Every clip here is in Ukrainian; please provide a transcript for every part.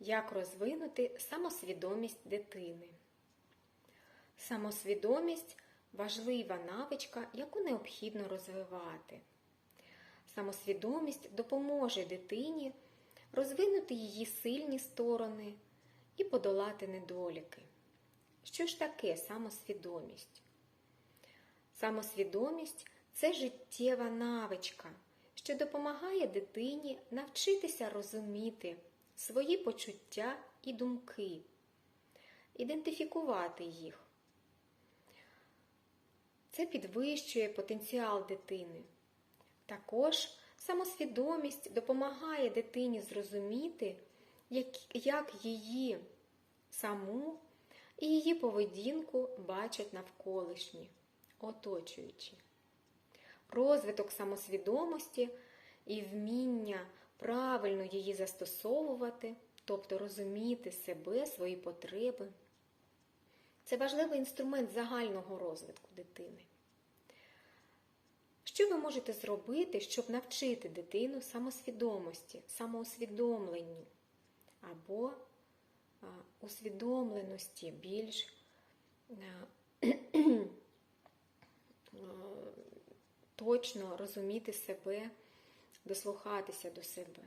Як розвинути самосвідомість дитини? Самосвідомість важлива навичка, яку необхідно розвивати. Самосвідомість допоможе дитині розвинути її сильні сторони і подолати недоліки. Що ж таке самосвідомість? Самосвідомість це життєва навичка, що допомагає дитині навчитися розуміти свої почуття і думки, ідентифікувати їх. Це підвищує потенціал дитини. Також самосвідомість допомагає дитині зрозуміти, як, її саму і її поведінку бачать навколишні, оточуючі. Розвиток самосвідомості і вміння правильно її застосовувати, тобто розуміти себе, свої потреби. Це важливий інструмент загального розвитку дитини. Що ви можете зробити, щоб навчити дитину самосвідомості, самоусвідомленню або а, усвідомленості більш а, точно розуміти себе, дослухатися до себе.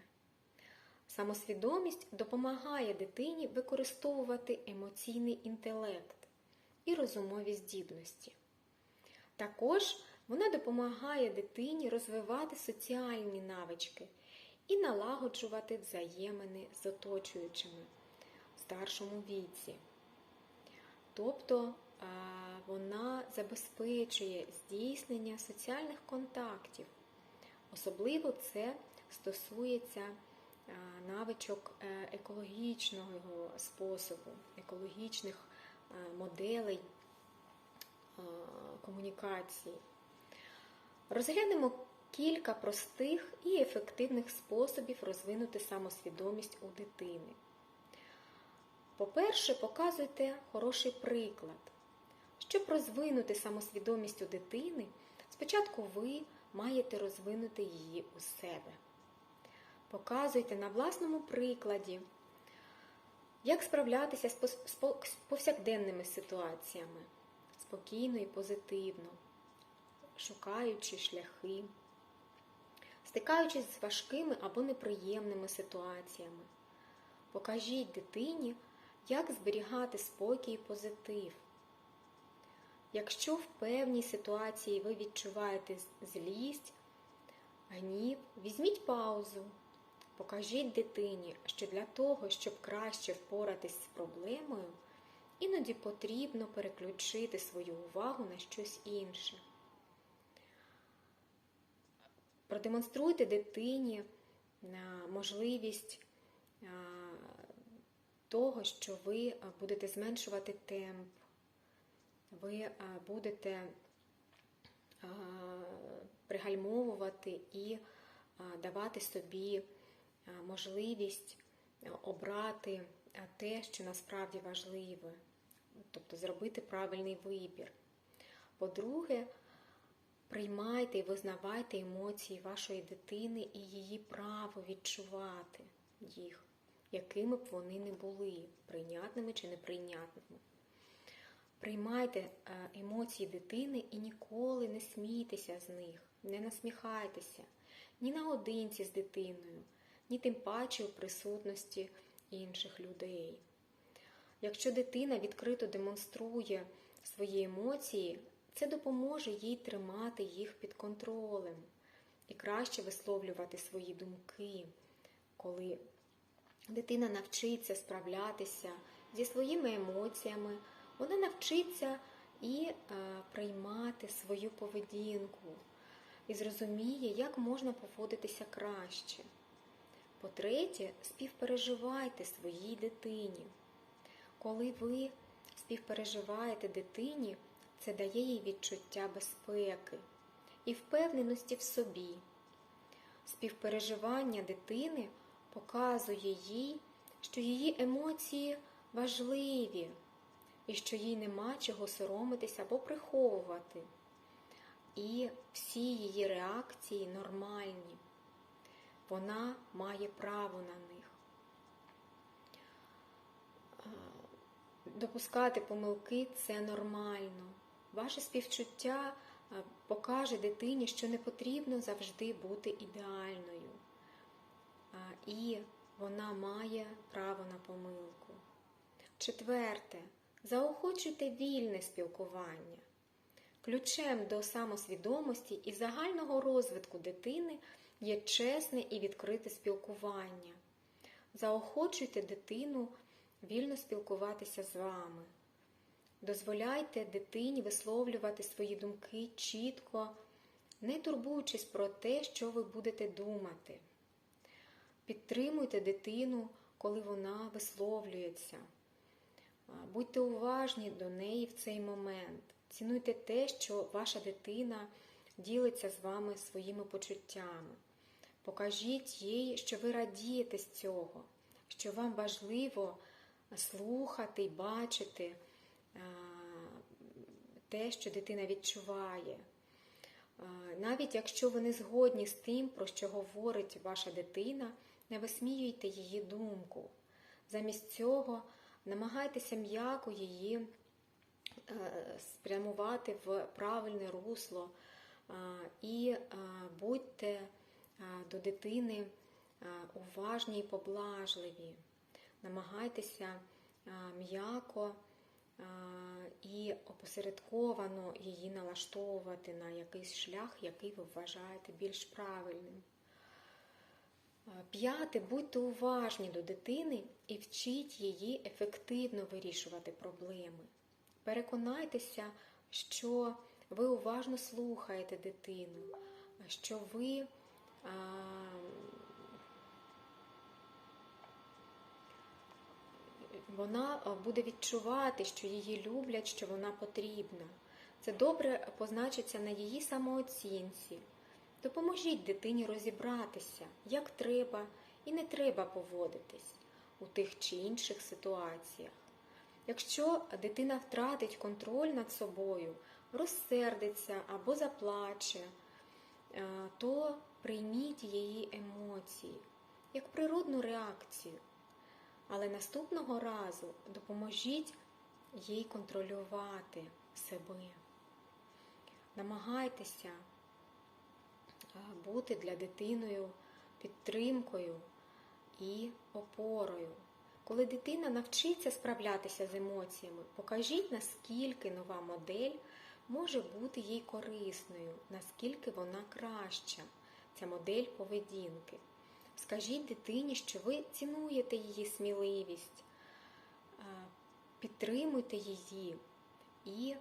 Самосвідомість допомагає дитині використовувати емоційний інтелект і розумові здібності. Також вона допомагає дитині розвивати соціальні навички і налагоджувати взаємини з оточуючими в старшому віці. Тобто вона забезпечує здійснення соціальних контактів. Особливо це стосується навичок е, екологічного способу, екологічних моделей комунікації. Розглянемо кілька простих і ефективних способів розвинути самосвідомість у дитини. По-перше, показуйте хороший приклад. Щоб розвинути самосвідомість у дитини, спочатку ви маєте розвинути її у себе. Показуйте на власному прикладі, як справлятися з повсякденними ситуаціями спокійно і позитивно, шукаючи шляхи, стикаючись з важкими або неприємними ситуаціями. Покажіть дитині, як зберігати спокій і позитив. Якщо в певній ситуації ви відчуваєте злість, гнів, візьміть паузу, покажіть дитині, що для того, щоб краще впоратись з проблемою, іноді потрібно переключити свою увагу на щось інше. Продемонструйте дитині можливість того, що ви будете зменшувати темп, ви будете пригальмовувати і давати собі можливість обрати те, що насправді важливе, тобто зробити правильний вибір. По-друге, приймайте і визнавайте емоції вашої дитини і її право відчувати їх, якими б вони не були, прийнятними чи неприйнятними. Приймайте емоції дитини і ніколи не смійтеся з них, не насміхайтеся ні наодинці з дитиною, ні тим паче у присутності інших людей. Якщо дитина відкрито демонструє свої емоції, це допоможе їй тримати їх під контролем і краще висловлювати свої думки, коли дитина навчиться справлятися зі своїми емоціями, вона навчиться і е, приймати свою поведінку, і зрозуміє, як можна поводитися краще. По-третє, співпереживайте своїй дитині. Коли ви співпереживаєте дитині, це дає їй відчуття безпеки і впевненості в собі. Співпереживання дитини показує їй, що її емоції важливі і що їй нема чого соромитися або приховувати. І всі її реакції нормальні. Вона має право на них. допускати помилки це нормально. Ваше співчуття е, покаже дитині, що не потрібно завжди бути ідеальною. І вона має право на помилку. Четверте. Заохочуйте вільне спілкування. Ключем до самосвідомості і загального розвитку дитини є чесне і відкрите спілкування. Заохочуйте дитину вільно спілкуватися з вами. Дозволяйте дитині висловлювати свої думки чітко, не турбуючись про те, що ви будете думати. Підтримуйте дитину, коли вона висловлюється. Будьте уважні до неї в цей момент. Цінуйте те, що ваша дитина ділиться з вами своїми почуттями. Покажіть їй, що ви радієте з цього, що вам важливо слухати і бачити те, що дитина відчуває. Навіть якщо ви не згодні з тим, про що говорить ваша дитина, не висміюйте її думку. Замість цього намагайтеся м'яко її спрямувати в правильне русло і будьте до дитини уважні і поблажливі. Намагайтеся м'яко і опосередковано її налаштовувати на якийсь шлях, який ви вважаєте більш правильним. П'яте, будьте уважні до дитини і вчіть її ефективно вирішувати проблеми. Переконайтеся, що ви уважно слухаєте дитину, що ви а, вона буде відчувати, що її люблять, що вона потрібна. Це добре позначиться на її самооцінці. Допоможіть дитині розібратися, як треба і не треба поводитись у тих чи інших ситуаціях. Якщо дитина втратить контроль над собою, розсердиться або заплаче, то прийміть її емоції як природну реакцію. Але наступного разу допоможіть їй контролювати себе. Намагайтеся бути для дитиною підтримкою і опорою. Коли дитина навчиться справлятися з емоціями, покажіть, наскільки нова модель може бути їй корисною, наскільки вона краща, ця модель поведінки. Скажіть дитині, що ви цінуєте її сміливість, підтримуйте її і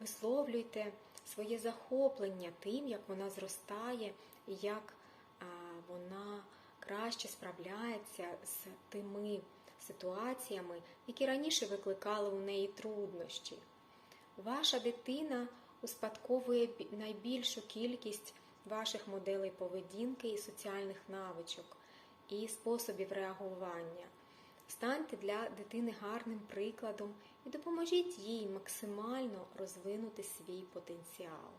висловлюйте своє захоплення тим, як вона зростає і як вона краще справляється з тими ситуаціями, які раніше викликали у неї труднощі. Ваша дитина успадковує найбільшу кількість ваших моделей поведінки і соціальних навичок і способів реагування. Станьте для дитини гарним прикладом і допоможіть їй максимально розвинути свій потенціал.